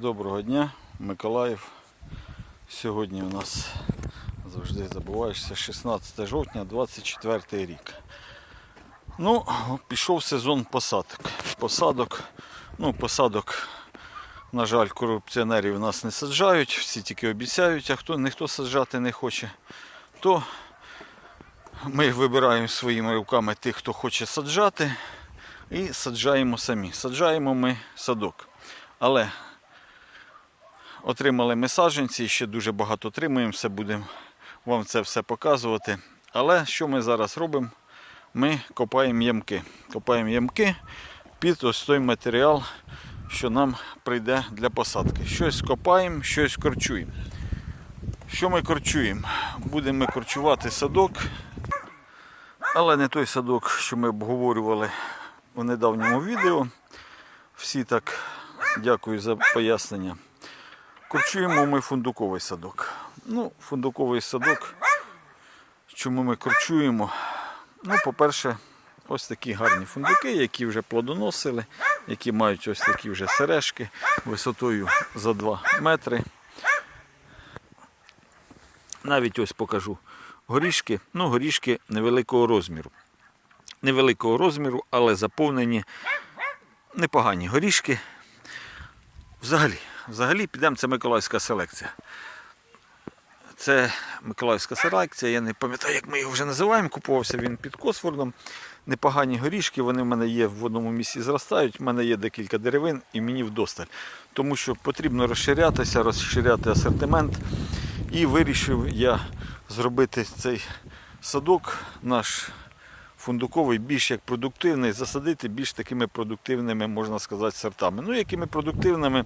Доброго дня, Миколаїв. Сьогодні у нас завжди забуваєшся 16 жовтня, 24 рік. Ну, пішов сезон посадок. Посадок, ну, посадок, на жаль, корупціонерів нас не саджають, всі тільки обіцяють, а хто ніхто саджати не хоче, то ми вибираємо своїми руками тих, хто хоче саджати, і саджаємо самі. Саджаємо ми садок. Але Отримали ми саджанці, ще дуже багато отримуємо, все будемо вам це все показувати. Але що ми зараз робимо? Ми копаємо ямки. Копаємо ямки під ось той матеріал, що нам прийде для посадки. Щось копаємо, щось корчуємо. Що ми корчуємо? Будемо ми корчувати садок, але не той садок, що ми обговорювали у недавньому відео. Всі так дякую за пояснення. Корчуємо ми фундуковий садок. Ну, фундуковий садок. Чому ми корчуємо? Ну, по-перше, ось такі гарні фундуки, які вже плодоносили, які мають ось такі вже сережки висотою за 2 метри. Навіть ось покажу горішки. Ну, горішки невеликого розміру. Невеликого розміру, але заповнені непогані горішки. Взагалі, взагалі підемо, це Миколаївська селекція. Це Миколаївська селекція, я не пам'ятаю, як ми його вже називаємо. Купувався він під Косфордом. Непогані горішки, вони в мене є в одному місці зростають. У мене є декілька деревин і мені вдосталь. Тому що потрібно розширятися, розширяти асортимент. І вирішив я зробити цей садок наш фундуковий більш як продуктивний, засадити більш такими продуктивними, можна сказати, сортами. Ну, якими продуктивними.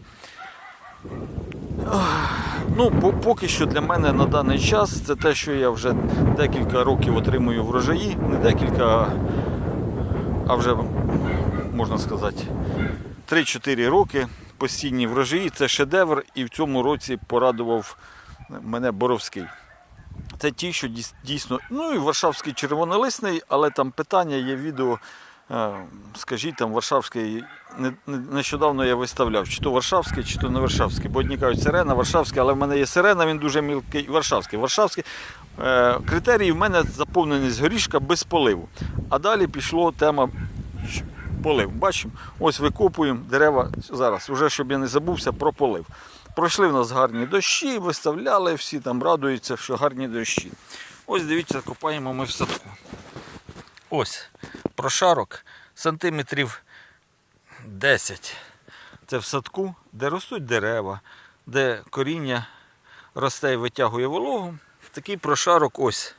Ну, поки що для мене на даний час це те, що я вже декілька років отримую врожаї, не декілька, а вже можна сказати, 3-4 роки постійні врожаї. Це шедевр, і в цьому році порадував мене Боровський. Це ті, що дійсно. Ну і Варшавський червонолисний, але там питання є відео. Скажіть там Варшавський. не- не- Нещодавно я виставляв, чи то Варшавський, чи то не Варшавський. Бо одні кажуть сирена, Варшавський, але в мене є сирена, він дуже мілкий. Варшавський. Варшавський. Е, Критерії в мене заповненість горішка без поливу. А далі пішло тема полив. Бачимо, ось викопуємо дерева зараз, вже щоб я не забувся про полив. Пройшли в нас гарні дощі, виставляли, всі там радуються, що гарні дощі. Ось дивіться, копаємо ми в садку. Ось прошарок сантиметрів 10. Це в садку, де ростуть дерева, де коріння росте і витягує вологу. Такий прошарок ось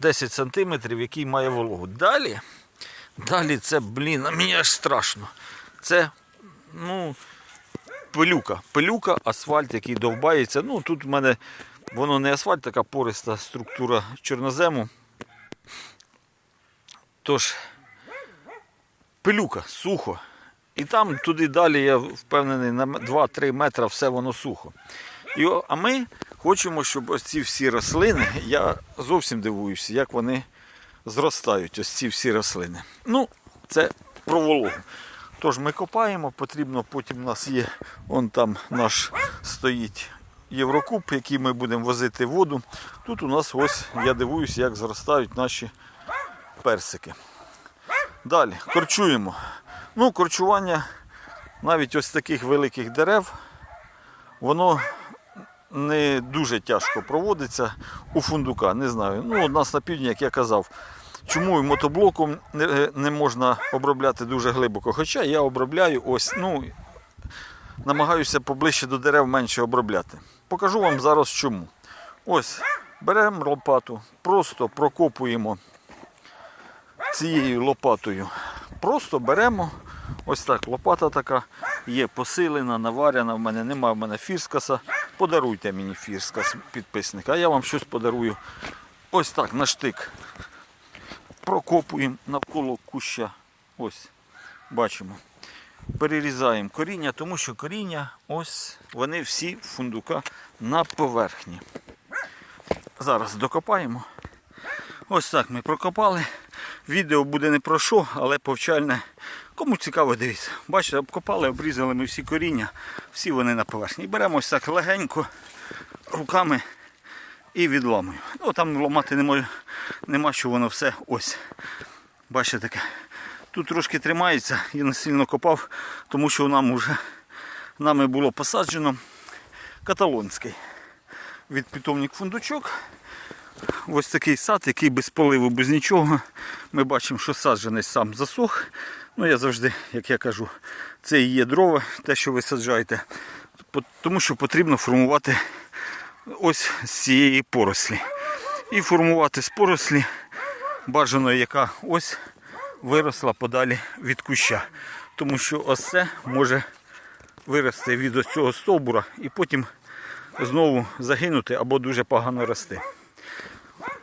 10 сантиметрів, який має вологу. Далі, далі це, блін, мені аж страшно. Це, ну, пилюка. Пилюка, асфальт, який довбається. Ну, тут в мене воно не асфальт, така пориста структура чорнозему. Тож, пилюка, сухо. І там туди далі, я впевнений, на 2-3 метри все воно сухо. І, а ми хочемо, щоб ось ці всі рослини, я зовсім дивуюся, як вони зростають, ось ці всі рослини. Ну, це про вологу. Тож ми копаємо, потрібно, потім у нас є, он там наш стоїть Єврокуб, який ми будемо возити воду. Тут у нас ось, я дивуюся, як зростають наші персики. Далі, корчуємо. Ну, корчування навіть ось таких великих дерев, воно не дуже тяжко проводиться у фундука. Не знаю. Ну, у нас на півдні, як я казав, чому і мотоблоком не, можна обробляти дуже глибоко. Хоча я обробляю ось, ну, намагаюся поближче до дерев менше обробляти. Покажу вам зараз чому. Ось, беремо лопату, просто прокопуємо цією лопатою. Просто беремо, ось так, лопата така є посилена, наварена. В мене немає в мене фірскаса. Подаруйте мені фірскас, підписник, а я вам щось подарую. Ось так, на штик. Прокопуємо навколо куща. Ось, бачимо. Перерізаємо коріння, тому що коріння, ось вони всі фундука на поверхні. Зараз докопаємо. Ось так ми прокопали. Відео буде не про що, але повчальне. Кому цікаво, дивіться. Бачите, обкопали, обрізали ми всі коріння, всі вони на поверхні. Беремо ось так легенько руками і відламуємо. Ну там ламати не може, нема що воно все ось. Бачите таке. Тут трошки тримається, я не сильно копав, тому що нам вже нами було посаджено каталонський від питомник фундучок. Ось такий сад, який без поливу, без нічого. Ми бачимо, що саджанець сам засох. Ну, я завжди, як я кажу, це і є дрова, те, що ви саджаєте. Тому що потрібно формувати ось з цієї порослі. І формувати з порослі бажаної, яка ось виросла подалі від куща. Тому що ось це може вирости від ось цього стовбура і потім знову загинути або дуже погано рости.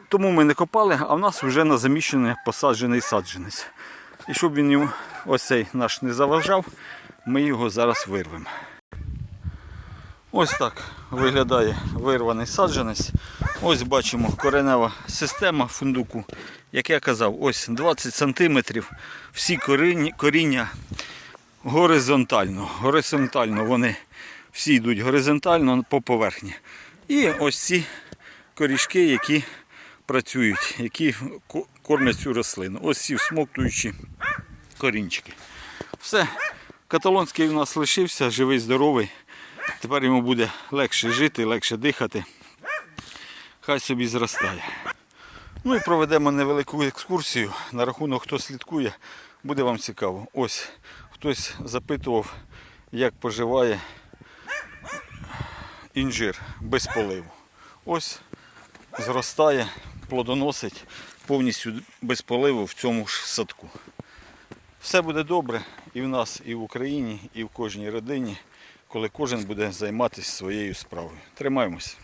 Тому ми не копали, а в нас вже на заміщений посаджений саджанець. І щоб він ось цей наш не заважав, ми його зараз вирвемо. Ось так виглядає вирваний саджанець. Ось бачимо коренева система фундуку. Як я казав, ось 20 см. Всі коріння горизонтально. Горизонтально вони всі йдуть горизонтально по поверхні. І ось ці корішки, які працюють, які ко- кормять цю рослину. Ось ці всмоктуючі корінчики. Все. Каталонський у нас лишився, живий, здоровий. Тепер йому буде легше жити, легше дихати. Хай собі зростає. Ну і проведемо невелику екскурсію на рахунок, хто слідкує, буде вам цікаво. Ось хтось запитував, як поживає інжир без поливу. Ось зростає, плодоносить повністю без поливу в цьому ж садку. Все буде добре і в нас, і в Україні, і в кожній родині, коли кожен буде займатися своєю справою. Тримаємось.